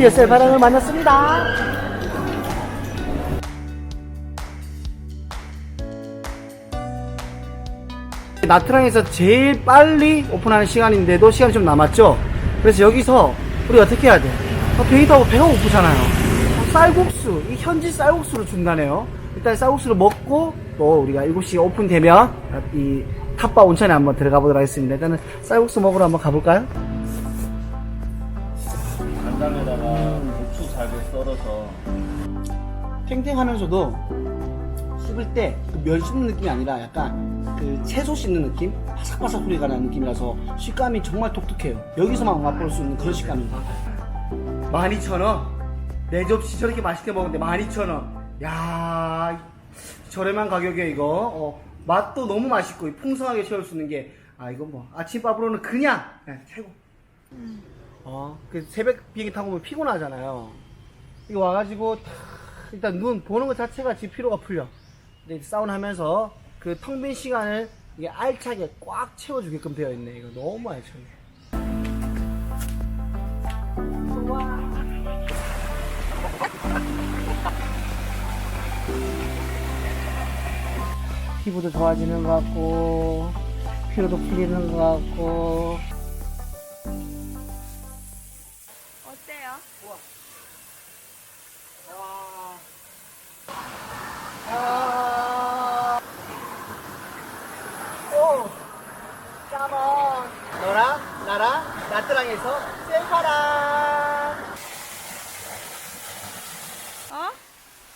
드디어 셀바랑을 만났습니다. 나트랑에서 제일 빨리 오픈하는 시간인데도 시간이 좀 남았죠? 그래서 여기서 우리 어떻게 해야 돼? 어, 베이도 하고 배가 고프잖아요. 어, 쌀국수, 이 현지 쌀국수를 준다네요. 일단 쌀국수를 먹고 또 우리가 7시 오픈되면 이 탑바 온천에 한번 들어가 보도록 하겠습니다. 일단은 쌀국수 먹으러 한번 가볼까요? 썰어서 탱탱하면서도 씹을 때 면 씹는 느낌이 아니라 약간 그 채소 씹는 느낌? 바삭바삭 소리가 나는 느낌이라서 식감이 정말 독특해요. 여기서만 맛볼 수 있는 그런 식감입니다. 12,000원? 네 접시 저렇게 맛있게 먹는데 12,000원. 야 저렴한 가격에 이거 어, 맛도 너무 맛있고 풍성하게 채울 수 있는 게 아 이거 뭐 아침밥으로는 그냥 네, 최고. 어, 그 새벽 비행기 타고 오면 피곤하잖아요. 이거 와가지고 탁 일단 눈 보는 것 자체가 지 피로가 풀려. 근데 이제 사우나 하면서 그 텅 빈 시간을 이게 알차게 꽉 채워주게끔 되어 있네. 이거 너무 알차네. 우와. 피부도 좋아지는 것 같고 피로도 풀리는 것 같고 어때요? 아. 오, 까먼. 너랑 나트랑에서 셀파랑. 어?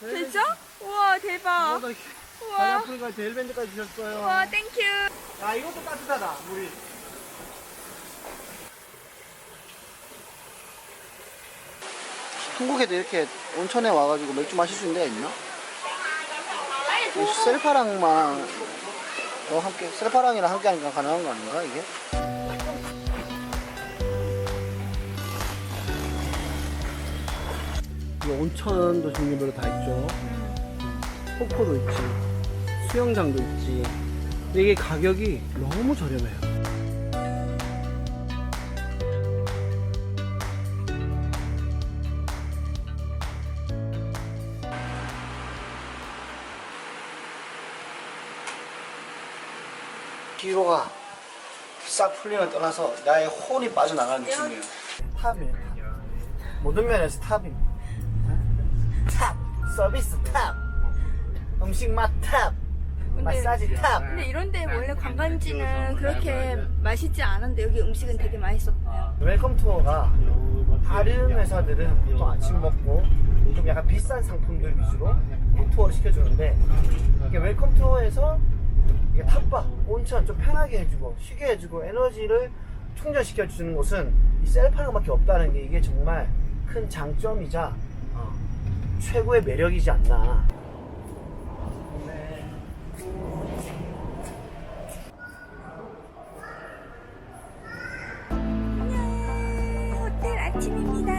진짜? 우와 대박. 다리 우와. 아프니까 젤밴드까지 주셨어요. 우와 땡큐. 야, 이것도 따뜻하다, 물이. 한국에도 이렇게 온천에 와가지고 맥주 마실 수 있는 데가 있나? 이 셀파랑만 어, 함께 셀파랑이랑 함께 하니까 가능한 거 아닌가 이게? 온천도 종류별로 다 있죠. 폭포도 있지, 수영장도 있지. 근데 이게 가격이 너무 저렴해요. 피로가 싹 풀리는 떠나서 나의 혼이 빠져나가는 느낌이에요. 탑이에요. 탑. 모든 면에서 탑입니다. 탑, 서비스 탑, 음식 맛 탑, 마사지 탑. 근데 이런데 원래 관광지는 그렇게 맛있지 않은데 여기 음식은 되게 맛있었어요. 웰컴 투어가 다른 회사들은 보통 아침 먹고 좀 약간 비싼 상품들 위주로 투어를 시켜주는데 이게 웰컴 투어에서 이게 탑박, 온천 좀 편하게 해주고 쉬게 해주고 에너지를 충전시켜 주는 곳은 이 셀파랑밖에 없다는 게 이게 정말 큰 장점이자 어, 최고의 매력이지 않나. 안녕. 호텔 아침입니다.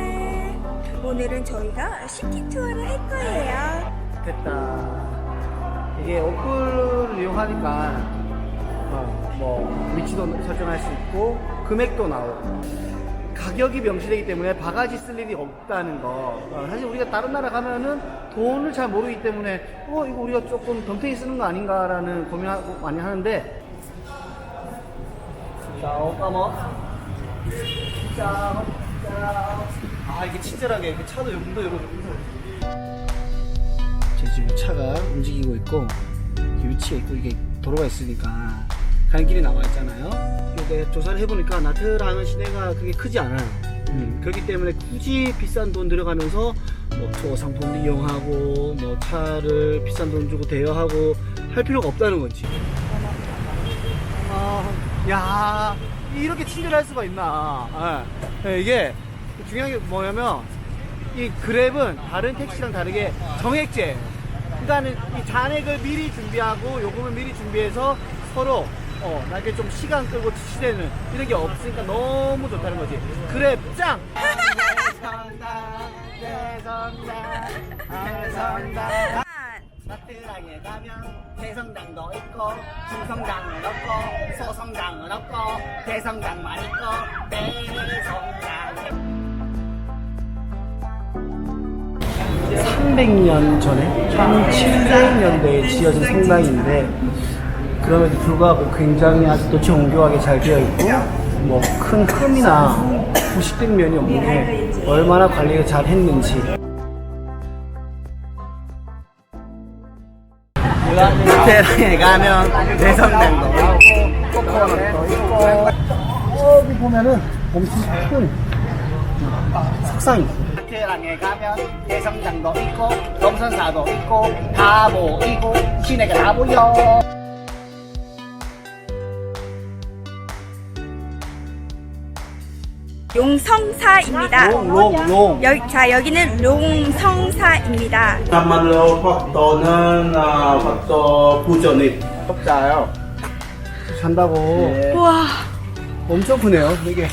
오늘은 저희가 시티 투어를 할 거예요. 됐다. 이게 어플을 이용하니까 어, 뭐 위치도 설정할 수 있고 금액도 나오고 가격이 명시되기 때문에 바가지 쓸 일이 없다는 거. 어, 사실 우리가 다른 나라 가면은 돈을 잘 모르기 때문에 어 이거 우리가 조금 덤탱이 쓰는 거 아닌가라는 고민하고 많이 하는데. 자, 까먹. 자, 자. 아 이게 친절하게 이렇게 차도 문도 열어주고. 제 지금 차가 움직이고 있고 이렇게 위치에 있고 이게 도로가 있으니까 가는 길이 나와 있잖아요. 근데 조사를 해보니까 나트랑은 시내가 그게 크지 않아요. 음, 그렇기 때문에 굳이 비싼 돈 들어가면서 뭐 상품을 이용하고 뭐 차를 비싼 돈 주고 대여하고 할 필요가 없다는 거지. 아, 야 이렇게 친절할 수가 있나? 예. 예, 이게 중요한 게 뭐냐면 이 그랩은 다른 택시랑 다르게 정액제. 그러니까는 이 잔액을 미리 준비하고 요금을 미리 준비해서 서로 어 나게 좀 시간 끌고 지치되는 이런 게 없으니까 너무 좋다는 거지. 그랩 짱. 나트랑에 가면 대성당도 있고 중성당은 없고 소성당은 없고 대성당만 있고 대성당 300년 전에 1700년대에 지어진 성당인데 그럼에도 불구하고 굉장히 아직도 정교하게 잘 되어 있고 뭐 큰 흠이나 부식된 면이 없는 게 얼마나 관리를 잘 했는지. 호텔에 가면 있고 코코넛도 있고 여기 보면은 엄청 큰 석상이. 있어요 호텔에 가면 대성당도 있고 동선사도 있고 다 보이고 시내가 다 보여 용성사입니다. 롱롱롱. 여, 자 여기는 롱성사입니다. 한말로 확도는 아, 확도 부전이. 독자요. 잔다고. 우와. 엄청 크네요 이게.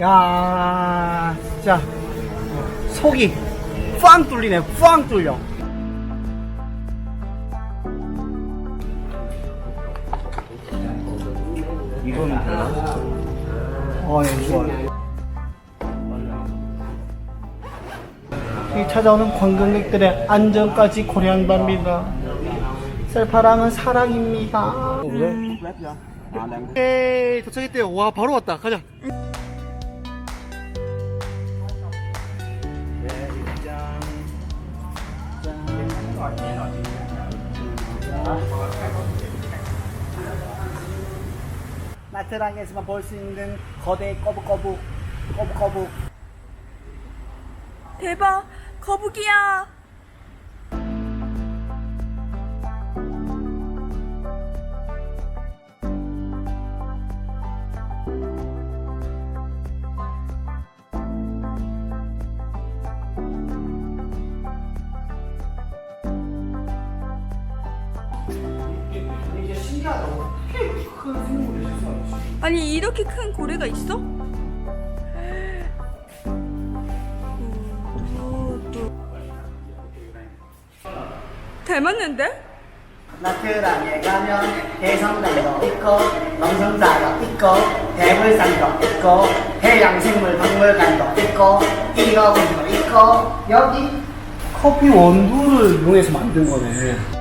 야 진짜 속이 꽝 뚫리네 꽝 뚫려 이거는 별로. 어, 예, 좋아요. 이 찾아오는 관광객들의 안전까지 고려한답니다. 셀파랑은 사랑입니다. 오케이, 도착했대요. 와, 바로 왔다. 가자. 나트랑에서만 볼 수 있는 거대 거북거북, 거북거북. 대박 거북이야. 아니 이렇게 큰 고래가 있어? 닮았는데? 나트랑에 가면 대성당도 있고 동선사도 있고 대불산도 있고 해양생물박물관도 있고 이어군도 있고 여기 커피 원두를 이용해서 만든 거네.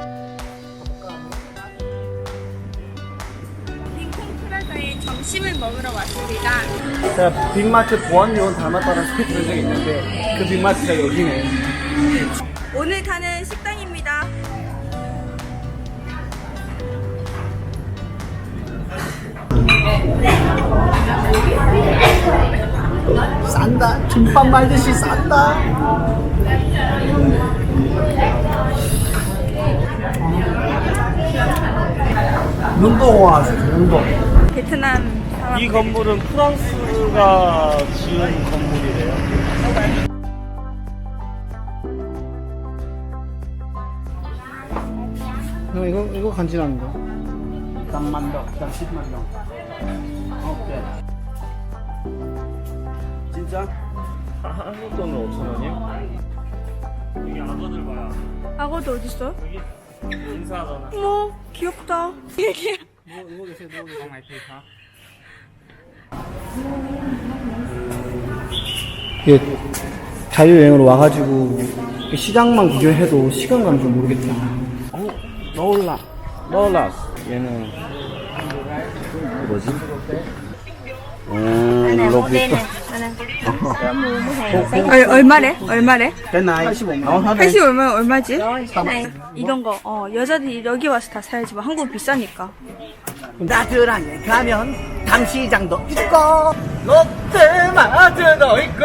제가 빅마트 보안요원 닮았다는 소리 들은 적이 있는데 그 빅마트가 여기네. 오늘 가는 식당입니다. 싼다. 김밥 말듯이 싼다. 눈도 와서 눈도. 베트남. 이 건물은 프랑스가 지은 건물이래요. 어, 이거 이거 간지나는 거. 3만 동, 10만 동. 오케이. 진짜? 한국 돈은 5천 원이요? 여기 악어들 봐요. 악어도 어딨어? 여기 인사하잖아. 어머 귀엽다. 얘기야. 누워 계세요, 누워 계세요. 이게 자유여행으로 와가지고 시장만 구경해도 시간 가는 줄 모르겠다. 어, 너울라. 너울라. 얘는 뭐지? 음, 로비터. 얼, 얼마래? 얼마래? 됐나? 85만 원. 80 얼마 얼마지? 이런 거. 어 여자들이 여기 와서 다 사야지. 뭐 한국 비싸니까. 나트랑에 가면 당시장도 있고 롯데마트도 있고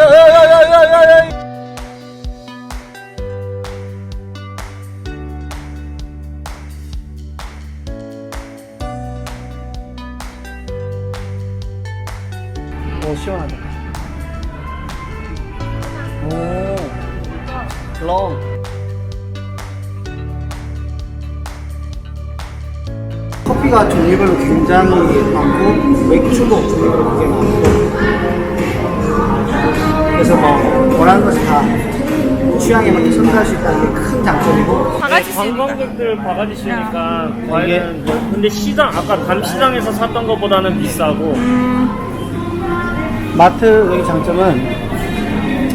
오, 시원하다. 오, 롱. 커피가 종류별로 굉장히 많고, 맥주도 종류별로 굉장히 많고. 그래서 뭐, 원하는 것을 다 취향에 맞게 선택할 수 있다는 게 큰 장점이고, 바가지. 관광객들 바가지 씌우니까 과일은 근데 시장 아까 담시장에서 샀던 것보다는 비싸고 마트 여기 장점은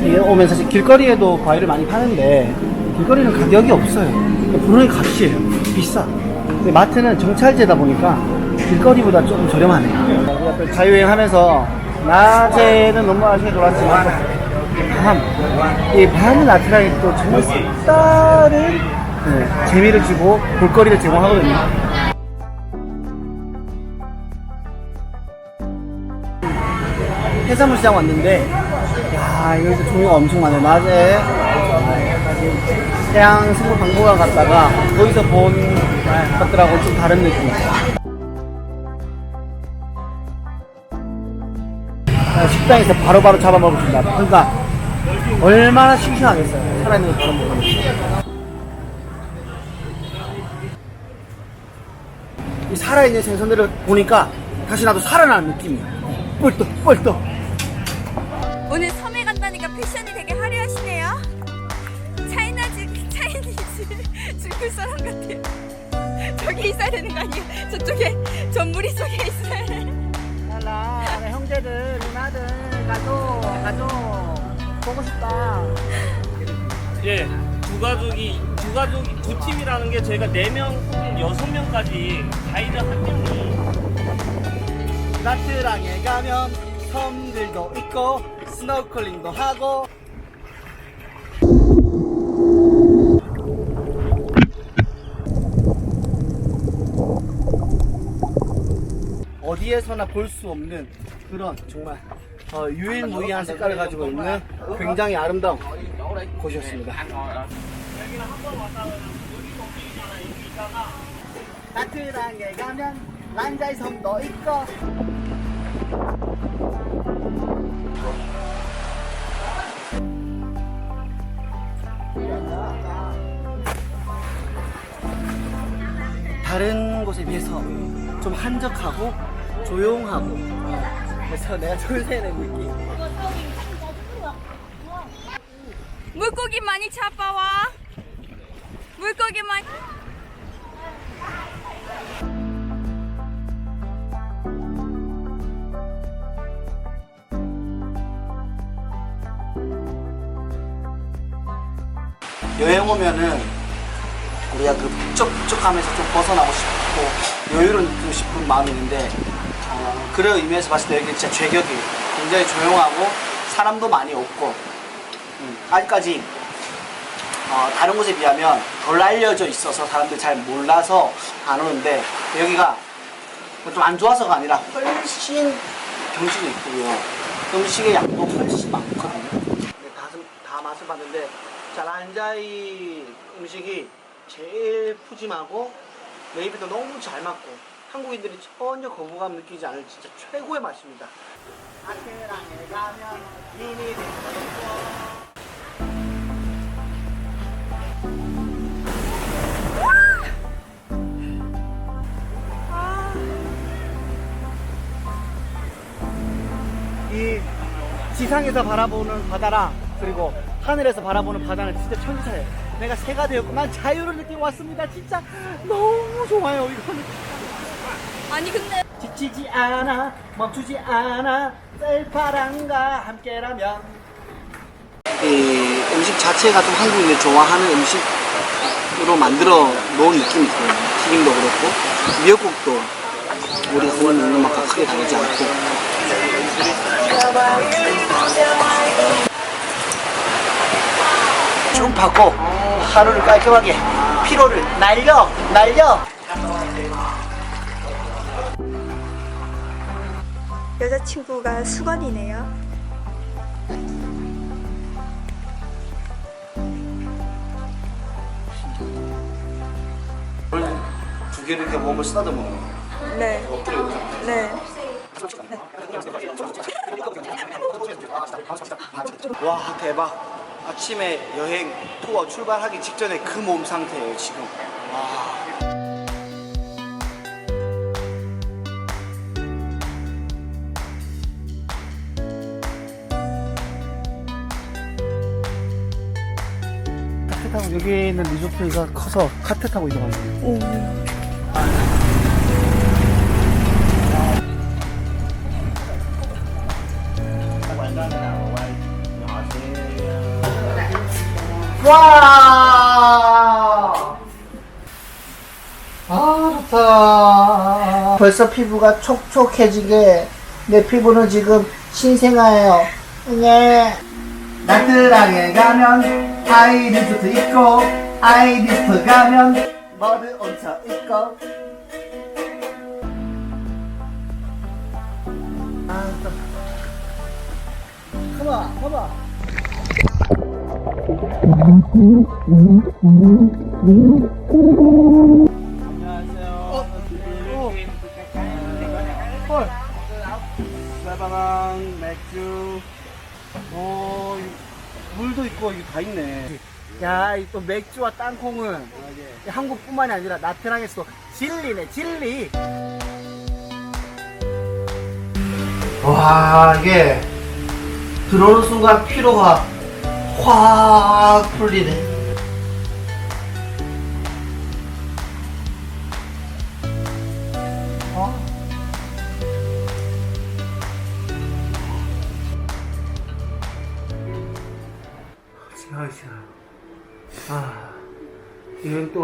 이게 오면 사실 길거리에도 과일을 많이 파는데 길거리는 가격이 없어요. 부르는 값이에요. 비싸. 근데 마트는 정찰제다 보니까 길거리보다 조금 저렴하네요. 우리가 또 자유여행 하면서 낮에는 너무 아쉽게 놀았지만 밤, 이 밤의 나트랑이 또 정말 색다른 네, 재미를 주고 볼거리를 제공하거든요. 해산물 시장 왔는데 야 여기서 종류가 엄청 많아요 낮에 해양 생물 박물관 갔다가 거기서 본 것들하고 좀 다른 느낌 식당에서 바로바로 잡아먹을 수 있다 그러니까 얼마나 싱싱하겠어요 살아있는 거 바로 먹으니까 이 살아있는 생선들을 보니까 다시 나도 살아나는 느낌이야 뻘떡 뻘떡 오늘 섬에 간다니까 패션이 되게 화려하시네요. 차이나즈 차이니즈 줄글 사람 같아요. 저기 있어야 되는 거 아니에요? 저쪽에 저 무리 속에 있어야 돼. 형제들 누나들 가족 가족 보고 싶다. 예, 두 가족이 두 가족이 두 팀이라는 게 저희가 네 명 혹은 여섯 명까지 가이드 한 명이 나트랑에 가면 섬들도 있고 스노클링도 하고 어디에서나 볼 수 없는 그런 정말 어, 유일무이한 색깔을 가지고 있는 굉장히 아름다운 곳이었습니다. 나트랑에 가면 란자이 섬도 있고 다른 곳에 비해서 좀 한적하고 조용하고 그래서 내가 졸세는 느낌 물고기 많이 잡아와. 물고기 많이. 여행 오면은 우리가 그 북적북적하면서 좀 벗어나고 싶고 여유를 느끼고 싶은 마음이 있는데 어, 그런 의미에서 봤을 때 여기 진짜 죄격이에요 굉장히 조용하고 사람도 많이 없고 음, 아직까지 어, 다른 곳에 비하면 덜 알려져 있어서 사람들이 잘 몰라서 안 오는데 여기가 좀 안 좋아서가 아니라 훨씬 경치도 있고요. 음식의 양도 훨씬 많거든요. 근데 다, 다 맛을 봤는데 자란자이 음식이 제일 푸짐하고 레이비도 너무 잘 맞고 한국인들이 전혀 거부감 느끼지 않을 진짜 최고의 맛입니다 아테랑에 가면 미니 이 지상에서 바라보는 바다랑 그리고 하늘에서 바라보는 바다는 진짜 천사예요. 내가 새가 되었고 난 자유를 느끼고 왔습니다. 진짜 너무 좋아요. 이거는 아니 근데 지치지 않아 멈추지 않아 셀파랑과 함께라면. 이 음식 자체가 좀 한국인이 좋아하는 음식으로 만들어 놓은 느낌이 들어요. 튀김도 그렇고 미역국도 우리가 그걸 먹는 맛과 크게 다르지 않고. 좀 받고 하루를 깔끔하게 피로를 날려 날려 여자친구가 수건이네요. 두 개를 이렇게 몸을 쓰다듬어 네. 엎드려. 네. 와 대박 아침에 여행 투어 출발하기 직전에 그 몸 상태예요 지금 와 여기 있는 리조트가 커서 카트 타고 이동합니다. 오. 와! 아, 좋다. 벌써 피부가 촉촉해지게 내 피부는 지금 신생아예요. 네. 나트하게 가면 아이리스트 있고 아이리스트 가면 머드 온천 있고 아, 또. 봐봐, 봐봐. 헐. 쌀바랑 맥주. 오, 이- 물도 있고 이게 다 있네. 야, 이 또 맥주와 땅콩은 이 한국뿐만이 아니라 나트랑에서도 진리네, 진리. 와, 이게 들어오는 순간 피로가 확 풀리네.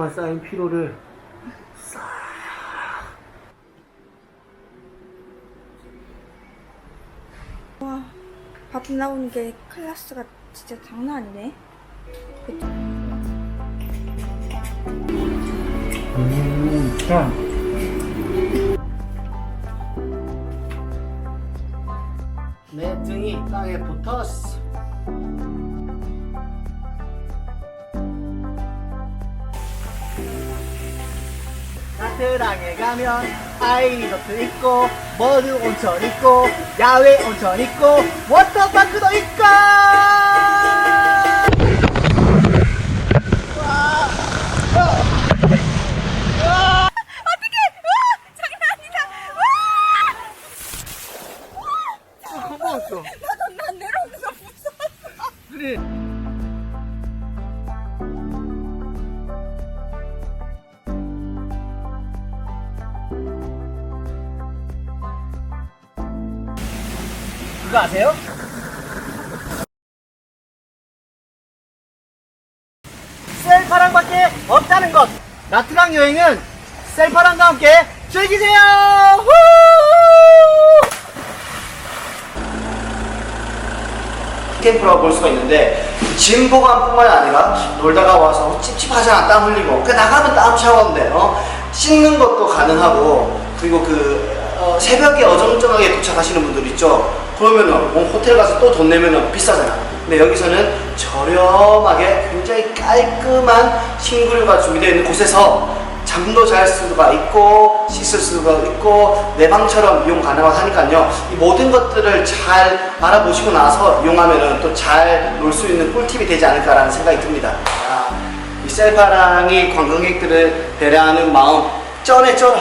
1년 동안 쌓인 피로를 밥 나오는 게 클래스가 진짜 장난 아니네. 음, 자. 내 등이 땅에 붙었어. 나트랑에 가면 아이리조트 있고 머드 온천 있고 야외 온천 있고 워터파크도 있고 나트랑 여행은 셀파랑과 함께 즐기세요. 후! 캠프라고 볼 수가 있는데 짐 보관뿐만 아니라 놀다가 와서 찝찝하잖아 땀 흘리고 그 나가면 땀 샤워인데 어? 씻는 것도 가능하고 그리고 그 어, 새벽에 어정쩡하게 도착하시는 분들 있죠 그러면은 뭐 호텔 가서 또 돈 내면은 비싸잖아 근데 여기서는 저렴하게 굉장히 깔끔한 싱글과 준비되어 있는 곳에서 잠도 잘 수가 있고 씻을 수가 있고 내 방처럼 이용 가능하니까요. 이 모든 것들을 잘 알아보시고 나서 이용하면 또 잘 놀 수 있는 꿀팁이 되지 않을까라는 생각이 듭니다. 아, 이 셀파랑이 관광객들을 배려하는 마음 쩌네 쩔어